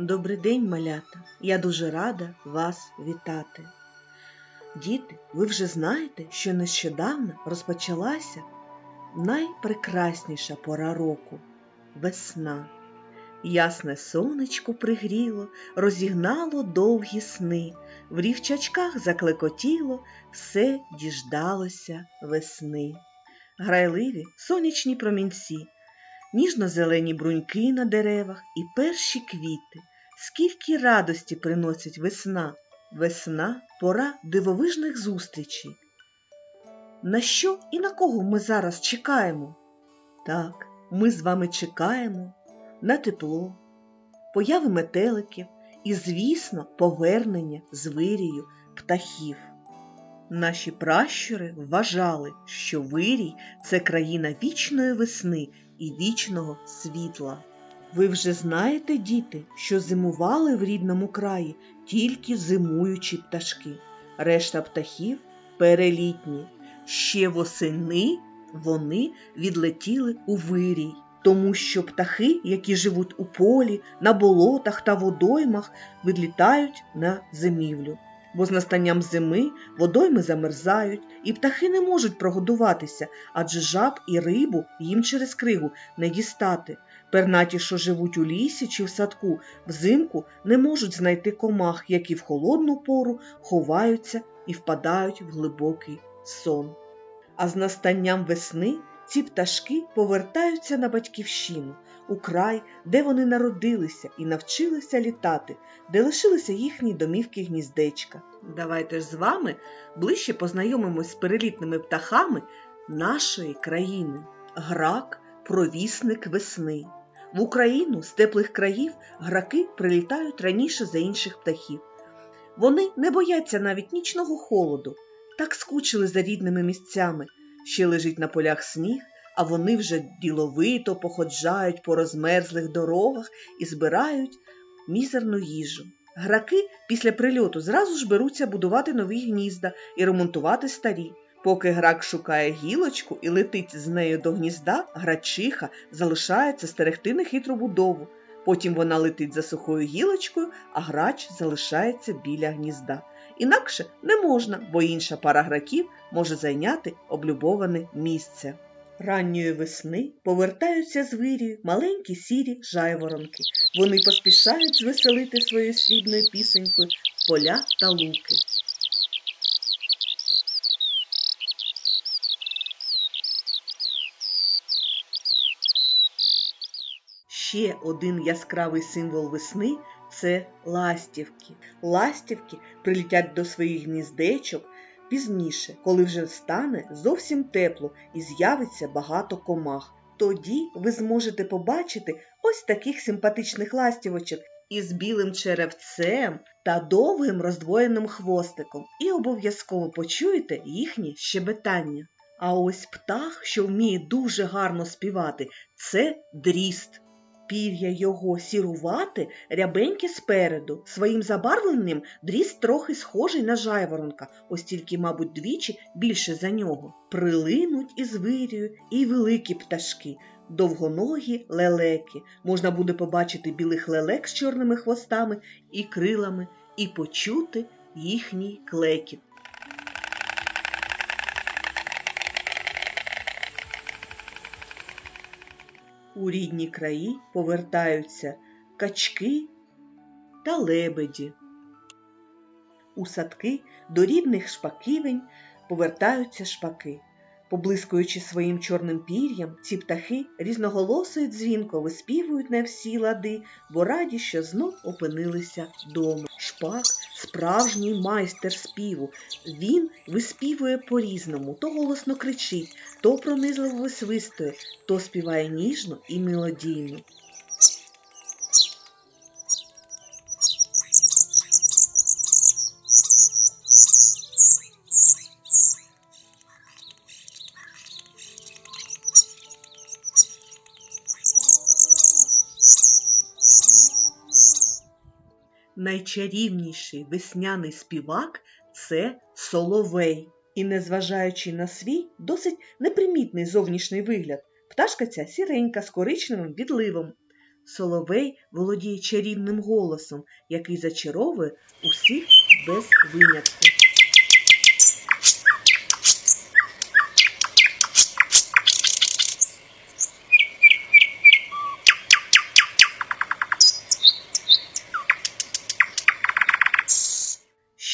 Добрий день, малята! Я дуже рада вас вітати. Діти, ви вже знаєте, що нещодавно розпочалася найпрекрасніша пора року весна. Ясне сонечко пригріло, розігнало довгі сни, в рівчачках заклекотіло, все діждалося весни. Грайливі сонячні промінці, ніжно-зелені бруньки на деревах і перші квіти. Скільки радості приносить весна. Весна пора дивовижних зустрічей. На що і на кого ми зараз чекаємо? Так, ми з вами чекаємо на тепло, появи метеликів і, звісно, повернення з вирію птахів. Наші пращури вважали, що вирій це країна вічної весни і вічного світла. Ви вже знаєте, діти, що зимували в рідному краї тільки зимуючі пташки. Решта птахів перелітні. Ще восени вони відлетіли у вирій, тому що птахи, які живуть у полі, на болотах та водоймах, відлітають на зимівлю. Бо з настанням зими водойми замерзають, і птахи не можуть прогодуватися, адже жаб і рибу їм через кригу не дістати. Пернаті, що живуть у лісі чи в садку, взимку не можуть знайти комах, які в холодну пору ховаються і впадають в глибокий сон. А з настанням весни ці пташки повертаються на батьківщину, у край, де вони народилися і навчилися літати, де лишилися їхні домівки гніздечка. Давайте ж з вами ближче познайомимось з перелітними птахами нашої країни. Грак провісник весни. В Україну з теплих країв граки прилітають раніше за інших птахів. Вони не бояться навіть нічного холоду, так скучили за рідними місцями. Ще лежить на полях сніг, а вони вже діловито походжають по розмерзлих дорогах і збирають мізерну їжу. Граки після прильоту зразу ж беруться будувати нові гнізда і ремонтувати старі. Поки грак шукає гілочку і летить з нею до гнізда, грачиха залишається стерегти нехитру будову. Потім вона летить за сухою гілочкою, а грач залишається біля гнізда. Інакше не можна, бо інша пара граків може зайняти облюбоване місце. Ранньої весни повертаються з вирію маленькі сірі жайворонки. Вони поспішають звеселити своєю срібною пісенькою поля та луки. Ще один яскравий символ весни це ластівки. Ластівки прилітять до своїх гніздечок пізніше, коли вже стане зовсім тепло і з'явиться багато комах. Тоді ви зможете побачити ось таких симпатичних ластівочок із білим черевцем та довгим роздвоєним хвостиком, і обов'язково почуєте їхнє щебетання. А ось птах, що вміє дуже гарно співати, це дріст. Пір'я його сірувати рябеньке спереду. Своїм забарвленням дріст трохи схожий на жайворонка, ось тільки, мабуть, двічі більше за нього. Прилинуть із вирію і великі пташки, довгоногі лелеки. Можна буде побачити білих лелек з чорними хвостами і крилами і почути їхній клекіт. У рідні краї повертаються качки та лебеді. У садки до рідних шпаківень повертаються шпаки. Поблискуючи своїм чорним пір'ям, ці птахи різноголосо й дзвінко виспівують на всі лади, бо раді, що знов опинилися вдома. Шпак справжній майстер співу. Він виспівує по-різному, то голосно кричить, то пронизливо висвистує, то співає ніжно і мелодійно. Найчарівніший весняний співак це соловей. І незважаючи на свій досить непримітний зовнішній вигляд, пташка ця сіренька з коричневим відливом. Соловей володіє чарівним голосом, який зачаровує усіх без винятку.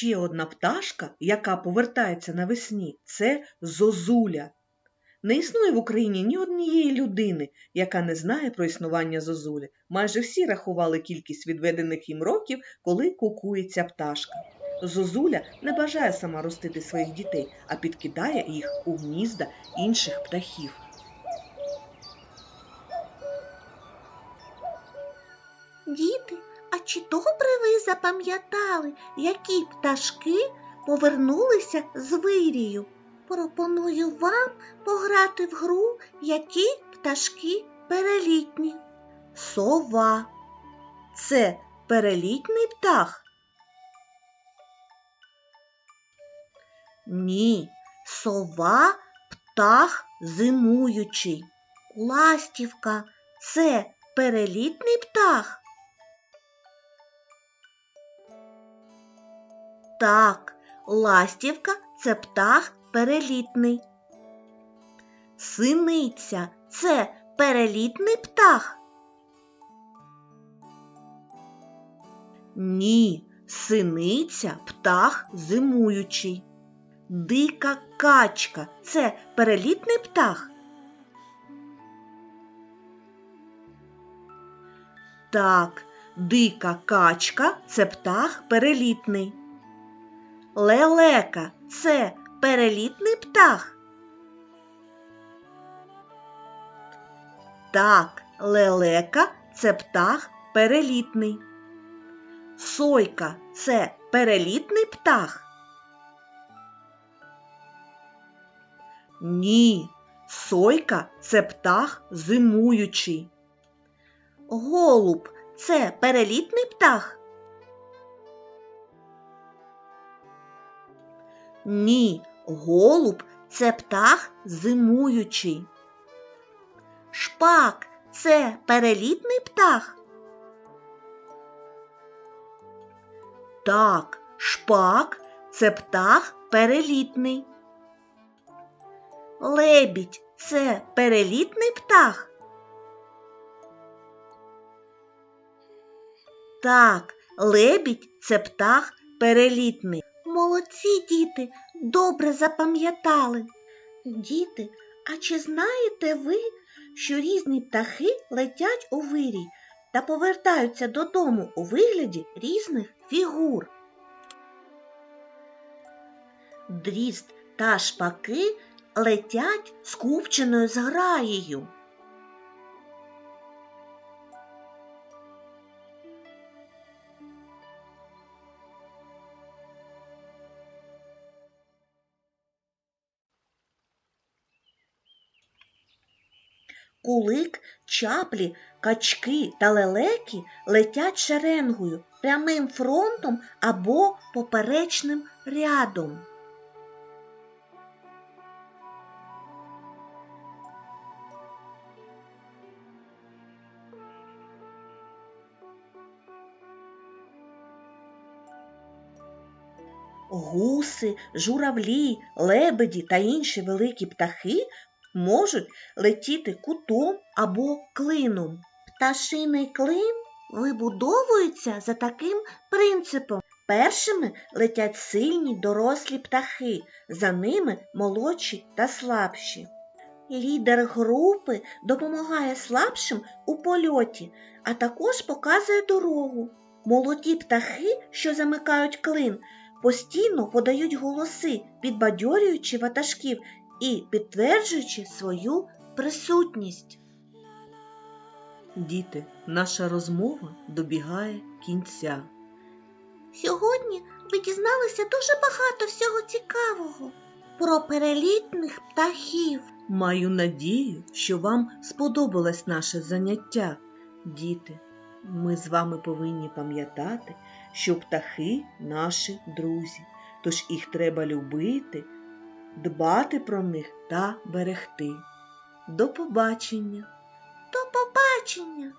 Ще одна пташка, яка повертається навесні, це зозуля. Не існує в Україні ні однієї людини, яка не знає про існування зозулі. Майже всі рахували кількість відведених їм років, коли кукується пташка. Зозуля не бажає сама ростити своїх дітей, а підкидає їх у гнізда інших птахів. Діти, а чи добре запам'ятали, які пташки повернулися з вирію? Пропоную вам пограти в гру, які пташки перелітні. Сова. Це перелітний птах. Ні, сова птах зимуючий. Ластівка це перелітний птах. Так, ластівка це птах перелітний. Синиця це перелітний птах. Ні, синиця птах зимуючий. Дика качка це перелітний птах. Так, дика качка це птах перелітний. Лелека це перелітний птах. Так, лелека це птах перелітний. Сойка це перелітний птах. Ні, сойка це птах зимуючий. Голуб це перелітний птах. Ні, голуб це птах зимуючий. Шпак це перелітний птах. Так, шпак це птах перелітний. Лебідь це перелітний птах. Так, лебідь це птах перелітний. Молодці діти, добре запам'ятали. Діти, а чи знаєте ви, що різні птахи летять у вирій та повертаються додому у вигляді різних фігур? Дріст та шпаки летять скупченою зграєю. Кулик, чаплі, качки та лелеки летять шеренгою прямим фронтом або поперечним рядом. Гуси, журавлі, лебеді та інші великі птахи можуть летіти кутом або клином. Пташиний клин вибудовується за таким принципом. Першими летять сильні дорослі птахи, за ними молодші та слабші. Лідер групи допомагає слабшим у польоті, а також показує дорогу. Молоді птахи, що замикають клин, постійно подають голоси, підбадьорюючи ватажків і підтверджуючи свою присутність. Діти, наша розмова добігає кінця. Сьогодні ви дізналися дуже багато всього цікавого про перелітних птахів. Маю надію, що вам сподобалось наше заняття. Діти, ми з вами повинні пам'ятати, що птахи наші друзі, тож їх треба любити, дбати про них та берегти. До побачення! До побачення!